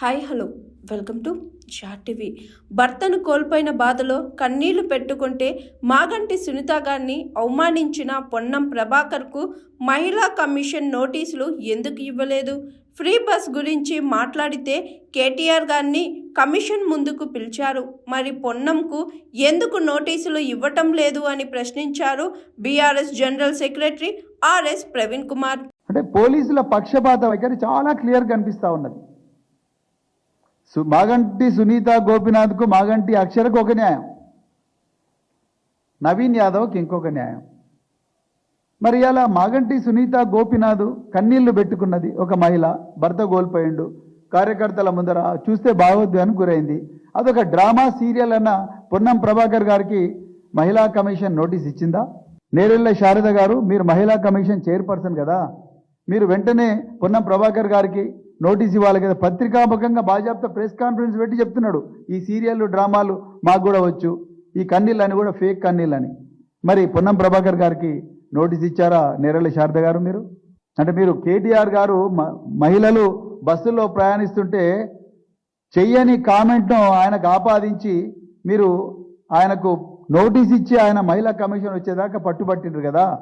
Hi hello. Welcome to TV. భర్తను కోల్పోయిన బాధలో కన్నీళ్ళు పెట్టుకుంటే మాగంటి సునీత గారిని అవమానించిన పొన్నం ప్రభాకర్కు మహిళా కమిషన్ నోటీసులు ఎందుకు ఇవ్వలేదు? ఫ్రీ బస్ గురించి మాట్లాడితే కేటీఆర్ గారిని కమిషన్ ముందుకు పిలిచారు. మరి పొన్నంకు ఎందుకు నోటీసులు ఇవ్వటం లేదు అని ప్రశ్నించారు BRS general secretary RS Praveen Kumar. అంటే పోలీసుల పక్షపాత వైఖరి చాలా క్లియర్ కనిపిస్తూ ఉన్నది. మాగంటి సునీత గోపినాథ్కు మాగంటి అక్షరకు ఒక న్యాయం. నవీన్ యాదవ్కి ఇంకొక న్యాయం. మరి అలా మాగంటి సునీత గోపినాథ్ కన్నీళ్ళు పెట్టుకున్నది ఒక మహిళ భర్త కోల్పోయిండు. కార్యకర్తల ముందర చూస్తే భావోద్వేగానికి గురైంది. అదొక డ్రామా సీరియల్ అన్న పొన్నం ప్రభాకర్ గారికి మహిళా కమిషన్ నోటీస్ ఇచ్చిందా? నేరెళ్ళ శారద గారు మీరు మహిళా కమిషన్ చైర్పర్సన్ కదా. మీరు వెంటనే పొన్నం ప్రభాకర్ గారికి నోటీస్ ఇవ్వాలి కదా. పత్రికాముఖంగా బాజాప్తా ప్రెస్ కాన్ఫరెన్స్ పెట్టి చెప్తున్నాడు. ఈ సీరియల్ డ్రామాలు మాకు కూడా వచ్చు. ఈ కన్నీళ్ళు అని కూడా ఫేక్ కన్నీళ్ళు అని మరి పొన్నం ప్రభాకర్ గారికి నోటీస్ ఇచ్చారా నేరళ్ళ శారద గారు మీరు? అంటే మీరు కేటీఆర్ గారు మ- మహిళలు బస్సులో ప్రయాణిస్తుంటే చెయ్యని కామెంట్ను ఆయనకు ఆపాదించి మీరు ఆయనకు నోటీస్ ఇచ్చి ఆయన మహిళా కమిషన్ వచ్చేదాకా పట్టుబట్టిండ్రు కదా.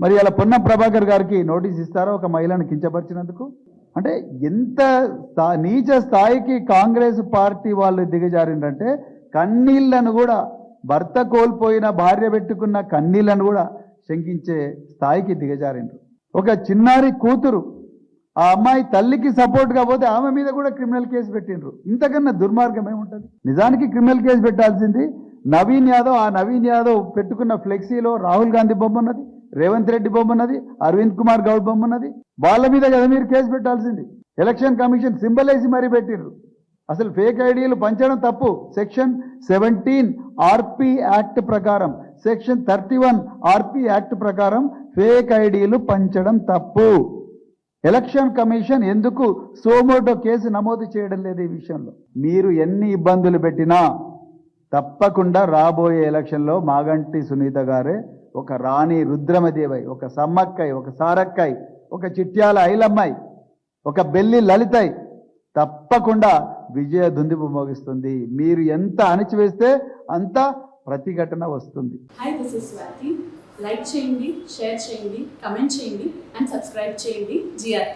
మరి అలా పొన్నం ప్రభాకర్ గారికి నోటీస్ ఇస్తారా ఒక మహిళను కించపరిచినందుకు? అంటే ఎంత స్థా- నీచ స్థాయికి కాంగ్రెస్ పార్టీ వాళ్ళు దిగజారిందంటే కన్నీళ్ళను కూడా భర్త కోల్పోయిన భార్య పెట్టుకున్న కన్నీళ్ళను కూడా శంకించే స్థాయికి దిగజారిండ్రు ఒక చిన్నారి కూతురు ఆ అమ్మాయి తల్లికి సపోర్ట్ కాకపోతే ఆమె మీద కూడా క్రిమినల్ కేసు పెట్టిండ్రు ఇంతకన్నా దుర్మార్గం ఏముంటుంది? నిజానికి క్రిమినల్ కేసు పెట్టాల్సింది నవీన్ యాదవ్ ఆ నవీన్ యాదవ్ పెట్టుకున్న ఫ్లెక్సీలో రాహుల్ గాంధీ బొమ్మ ఉన్నది రేవంత్ రెడ్డి బొమ్మ ఉన్నది అరవింద్ కుమార్ గౌడ్ బొమ్మ ఉన్నది వాళ్ళ మీద కదా మీరు కేసు పెట్టాల్సింది. ఎలక్షన్ కమిషన్ సింబల్ వేసి మరీ పెట్టిండ్రు అసలు ఫేక్ ఐడీలు పంచడం తప్పు. సెక్షన్ సెవెంటీన్ ఆర్పి యాక్ట్ ప్రకారం section thirty one RP act ప్రకారం ఫేక్ ఐడీలు పంచడం తప్పు. ఎలక్షన్ కమిషన్ ఎందుకు సోమోటో కేసు నమోదు చేయడం లేదు ఈ విషయంలో? మీరు ఎన్ని ఇబ్బందులు పెట్టినా తప్పకుండా రాబోయే ఎలక్షన్లో మాగంటి సునీత గారే ఒక రాణి రుద్రమదేవై ఒక సమ్మక్కై ఒక సారక్కై ఒక చిట్యాల ఐలమ్మాయి ఒక బెల్లి లలితై తప్పకుండా విజయ దుందిపు మోగిస్తుంది. మీరు ఎంత అణిచివేస్తే అంత ప్రతిఘటన వస్తుంది. Hi this is Swathi like చేయండి షేర్ చేయండి కమెంట్ చేయండి అండ్ సబ్స్క్రైబ్ చేయండి జిఆర్